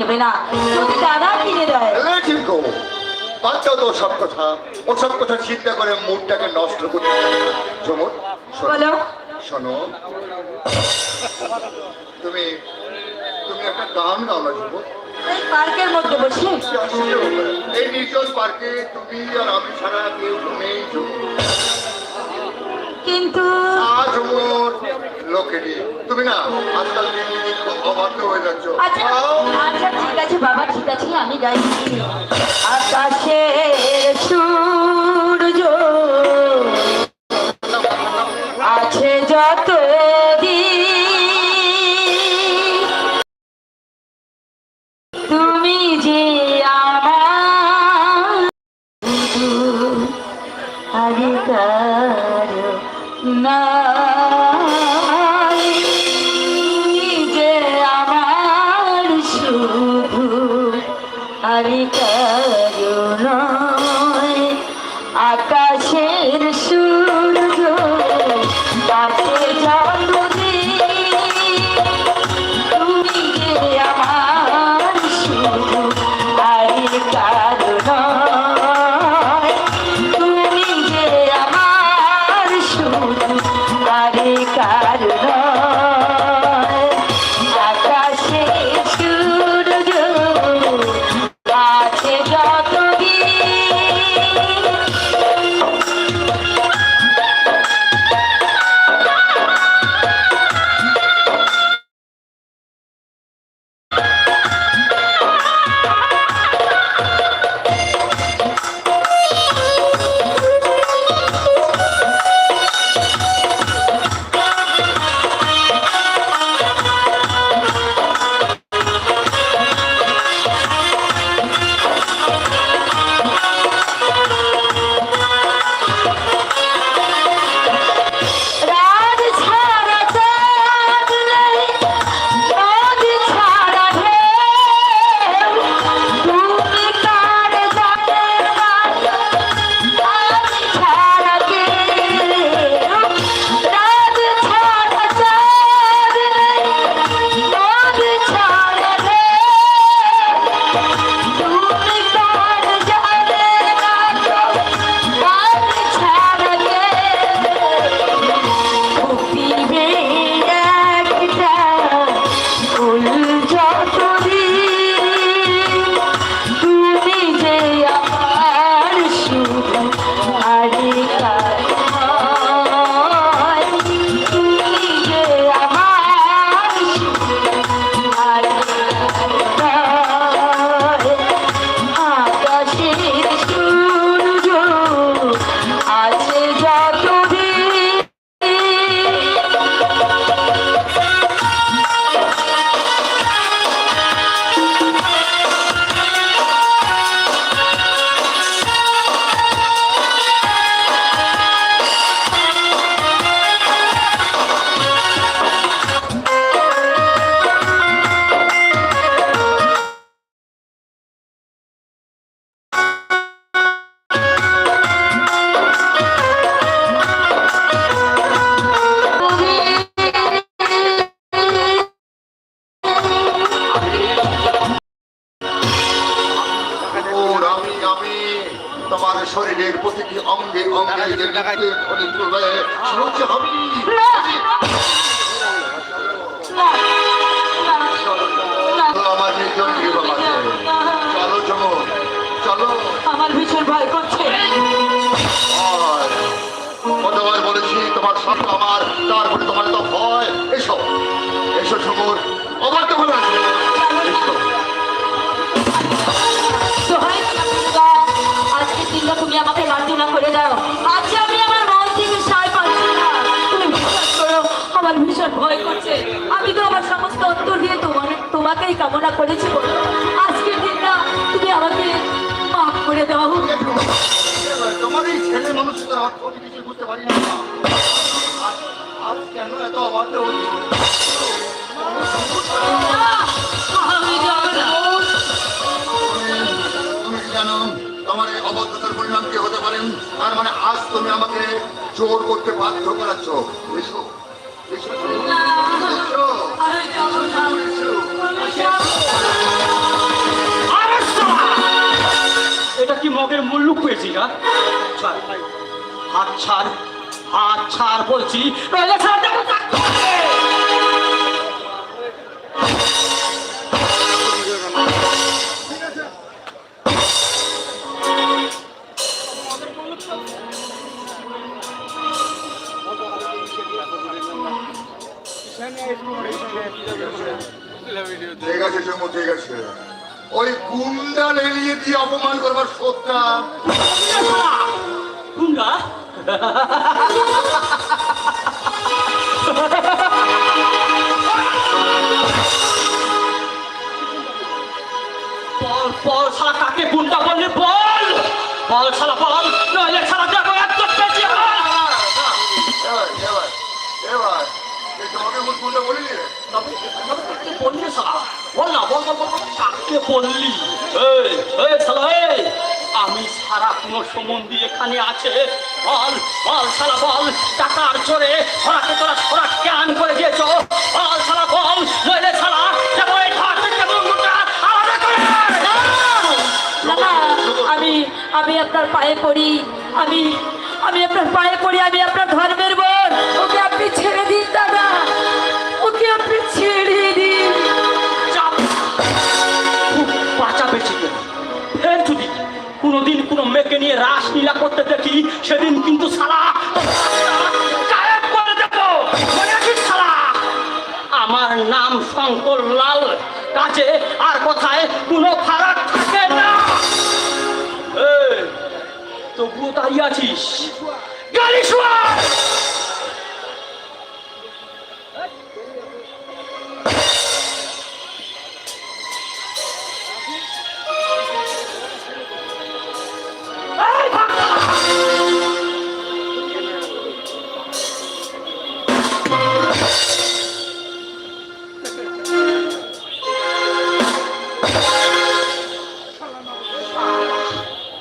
দেবে না যদি দাদা কিনে দেয়। ঠিক গো? বাচ্চা তো সব কথা। ওসব কথা চিন্তা করে মুডটাকে নষ্ট করতে বলো। শোনো। তুমি তুমি একটা গান গাও না যুবক? এই পার্কের মধ্যে বসে। এই নির্জন পার্কে তুমি আর আমি ছাড়া কেউ নেই কিন্তু আজ লোকে নিয়ে। তুমি না আজকাল দিন দিন অবাধ্য হয়ে যাচ্ছ। আচ্ছা। আচ্ছা ঠিক আছে বাবা ঠিক আছে আমি গাইছি আকাশের শুনছে আমি চলো আমার চলো চলো চলো আমার ভীষণ ভয় করছে। কতবার বলেছি তোমার সাথে আমার তারপরে তোমার তো ভয়। এসো এসো অবাক হলে। আসবে এসো দোহাই আজকে দিনটা তুমি আমাকে লাঞ্ছনা করে দাও। আজকে আমার ভীষণ ভয় করছে। আমি তো আমার সমস্ত অন্তর দিয়ে তোমার তোমাকেই কামনা করেছি আজকের দিনটা তুমি আমাকে মাফ করে দাও। তোমার এই ছেলে মানুষটার অর্থ আমি কিছু বুঝতে পারি না। আজ- আজ কেন এত অবাধ্য হচ্ছে? আমি যাব না। তুমি কি জানো তোমার অবদ্ধতার পরিণাম কি হতে পারেন তার মানে আজ তুমি আমাকে জোর করতে বাধ্য করাচ্ছ। এসো এটা কি মগের মুল্লুক পেয়েছি না? হাত ছাড় হাত ছাড় বলছি ঠিক আছে চমু ঠিক আছে। ওই গুন্ডা লেলিয়ে দিয়ে অপমান করবার সত্যা গুন্ডা? বল বল শালা কাকে গুন্ডা বললি? বল! বল শালা বল! নইলে শালা দেখো একদম বেশি এবার এবার এবার। আমি সারা কোনো সম্বন্ধী এখানে আছে? বল বল শালা বল। টাকার হরাকে তোরা সরা জ্ঞান করে দিয়েছ। বল শালা বল। নইলে আমি আপনার পায়ে পড়ি। আমি আমি আপনার পায়ে পড়ি আমি আপনার ধর্মের বোন। ওকে নিয়ে রাসলীলা করতে দেখি, সেদিন কিন্তু সালা করে আমার নাম শঙ্কর লাল কাজে আর কোথায় কোনো ফারাক থাকে না। তবুও দাঁড়িয়ে আছিস? গালি শোয়া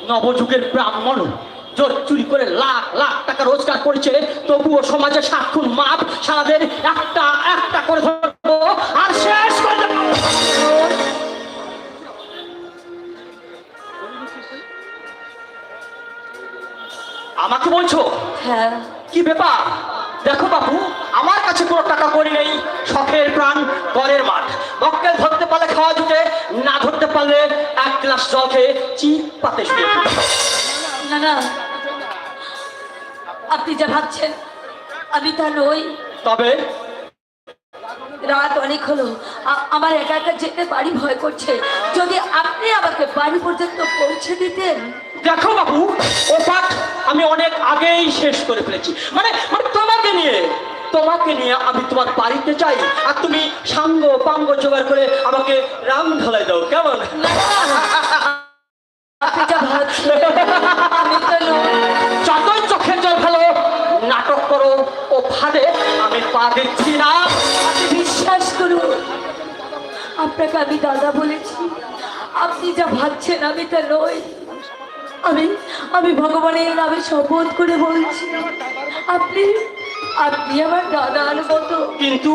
নবযুগের ব্রাহ্মণ জোর চুরি করে লাখ লাখ টাকা রোজগার করেছে তবুও সমাজে সাক্ষুন মাপ সারাদের একটা একটা করে ধরবো আর শেষ করে আমাকে বলছো? হ্যাঁ। কি ব্যাপার? দেখো বাবু আমার কাছে কোনো টাকা করি নেই শখের প্রাণ গড়ের মাঠ। মক্কেল ধরতে পারলে খাওয়া জুটে না ধরতে পারলে গ্লাস জল খেয়ে চিপ পাতে শুয়ে না না আপনি যা ভাবছেন আমি তা নই তবে রাত অনেক হলো আমার একা একা যেতে বাড়ি ভয় করছে যদি আপনি আমাকে বাড়ি পর্যন্ত পৌঁছে দিতেন দেখো বাবু ও পাঠ আমি অনেক আগেই শেষ করে ফেলেছি মানে মানে তোমাকে নিয়ে তোমাকে নিয়ে আমি তোমার বাড়িতে চাই। আর তুমি সাঙ্গ পাঙ্গ জোগাড় করে আমাকে রাম ঢালাই দাও কেমন? যতই চোখের জল ফেলো নাটক করো ও ফাঁদে আমি পা দিচ্ছি না। বিশ্বাস করুন আপনাকে আমি দাদা বলেছি। আপনি যা ভাবছেন আমি তা নই আমি আমি ভগবানের নামে শপথ করে বলছি আপনি আপনি আমার দাদার মতো। কিন্তু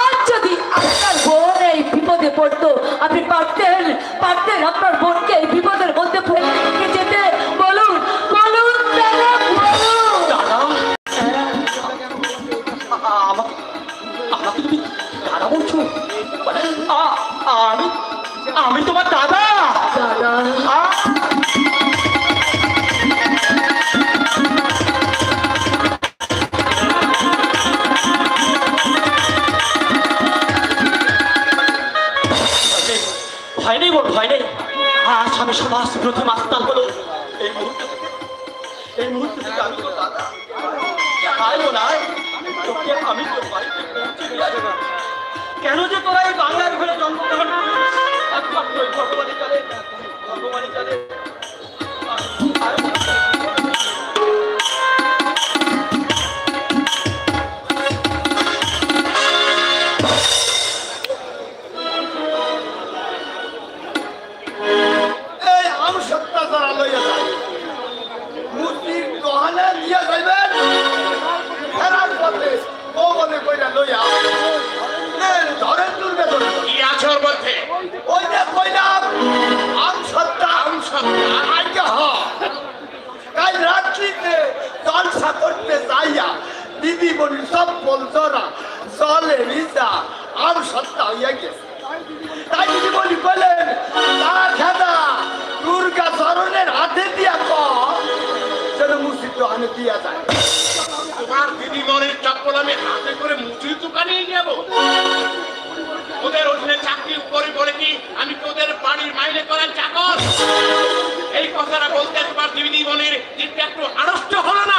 আর যদি আপনার বোন এই বিপদে পড়তো, আপনি পারতেন পারতেন আপনার বোনকে এই বিপদের মধ্যে আমি তোমার দাদা? কেন যে তোরা এই বাংলার ঘরে জন্মগ্রহণ করিস? একমাত্র চলে ভগবানই জানে। দিদিমণি সব বলতরা জলে রিসা আর সত্তা হইয়া গেছে। তাই দিদিমণি বলেন খেদা, দুর্গা চরণের হাতে দিয়া কেন মুসিদ দোকানে দিয়া যায়। তোমার দিদিমণির চপ্পল আমি হাতে করে মুচির দোকানে যাব ওদের অধীনে চাকরি উপরে বলে কি, আমি তোদের বাড়ির মাইলে করেন চাকর? এই কথাটা বলতে তোমার দিদিমণির জিভটা একটু আড়ষ্ট হলো না।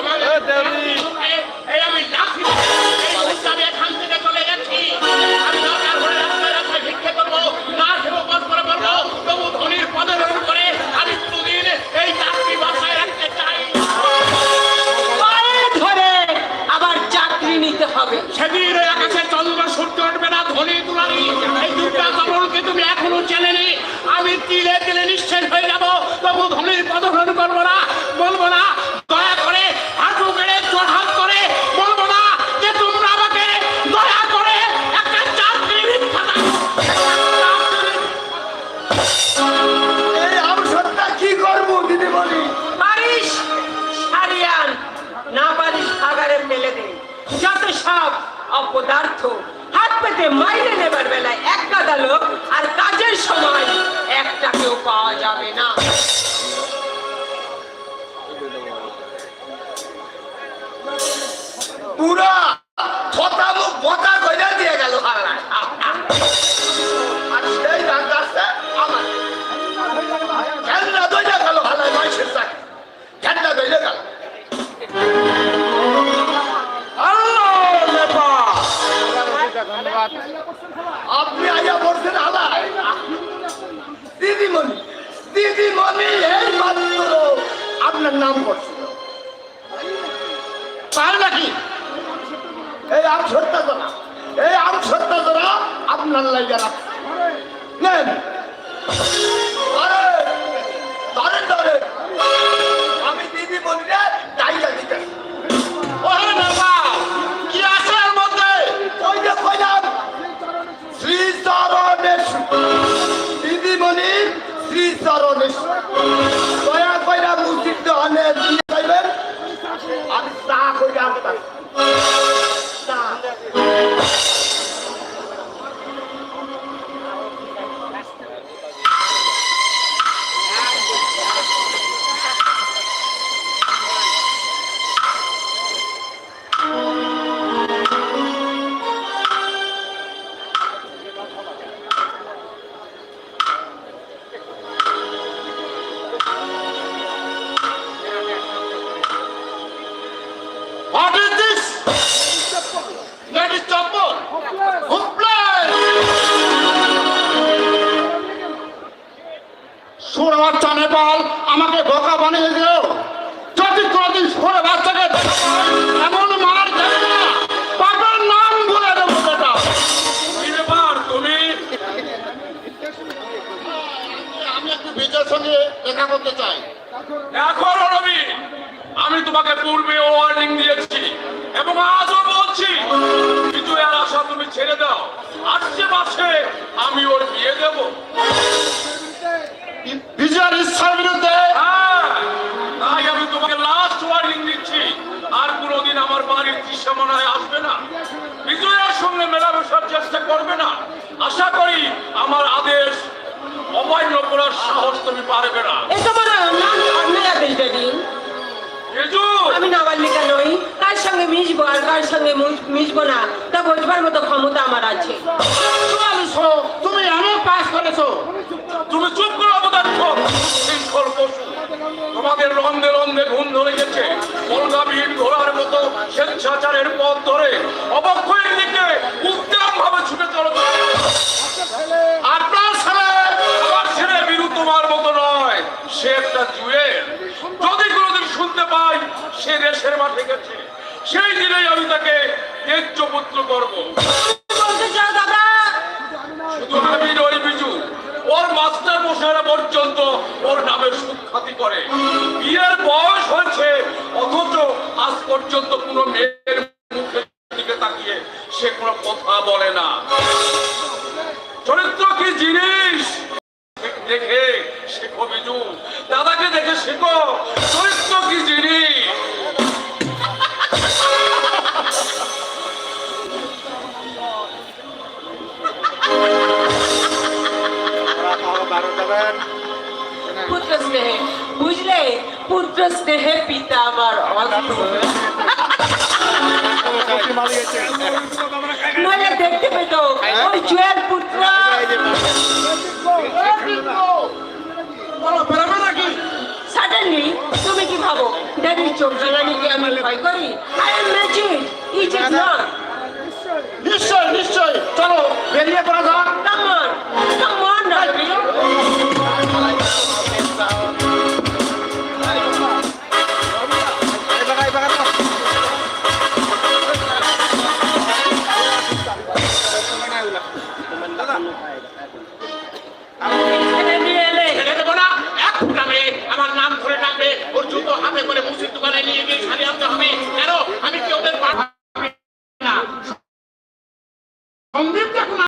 তোমাদের সব অপদার্থ। হাত পেতে মাইনে নেবার বেলায় এক কাদা লোক আর কাজের সময় একটা কেউ পাওয়া যাবে না। পুরা থতামু বতা কইরা দিয়ে গেল হারায়। আপনি আইয়া পড়ছেন হালা দিদিমণি দিদিমণি এই মাত্র আপনার নাম পড়ছে তার নাকি? এই আর সত্যা জনা এই আর সত্যা জনা আপনার লাইগা রাখছে নেন। ধরেন। দেখা করতে চাই। দেখো রবি আমি তোমাকে পূর্বে ওয়ার্নিং দিয়েছি এবং আজও বলছি আশা তুমি ছেড়ে দাও। আসছে আমি ওর বিয়ে দেব। বিজয়ের ইচ্ছার বিরুদ্ধে? হ্যাঁ, তাই আমি তোমাকে লাস্ট ওয়ার্নিং দিচ্ছি। আর কোনোদিন আমার বাড়ির দৃশ্যমানায় আসবে না। বিজয়ের সঙ্গে মেলামেশার চেষ্টা করবে না। আশা করি আমার আদেশ সঙ্গে মুশ- মিশবো না। তা বোঝবার মতো ক্ষমতা আমার আছে। তুমি এমন পাস করেছ। তুমি চুপ করো অবদার্থ শৃঙ্খল তোমাদের রন্ধে রন্ধে ঘুম ধরে গেছে। কলকাবিহীন ঘোড়ার মতো স্বেচ্ছাচারের পথ ধরে অবক্ষয়ের দিকে উদ্যান ভাবে ছুটে চলো আপনার ছেলে আমার ছেলে বীরু তোমার মতো নয়। সে একটা জুয়েল। যদি কোনোদিন শুনতে পাই, সে দেশের মাঠে গেছে। সেই দিনেই আমি তাকে পুত্র করব। শুধু আমি নই বিজু, ওর মাস্টার পর্যন্ত ওর সুখ্যাতি করে। বিয়ের বয়স হয়েছে, অথচ আজ পর্যন্ত কোনো মেয়ের মুখের দিকে তাকিয়ে সে কোনো কথা বলে না। চরিত্র কি জিনিস? দেখে শেখো বিজু, দাদাকে দেখে শেখো। চরিত্র কি জিনিস? স্নেহে পিতা আমার। নইলে দেখতে পেত, ওই জুয়েল পুত্র। সাডেনলি তুমি কি ভাবো ড্যাডির চোখ জ্বালানিকে আমি ভয় করি? I am magic it is not নিশ্চয় নিশ্চয়। চলো, বেরিয়ে পড়া।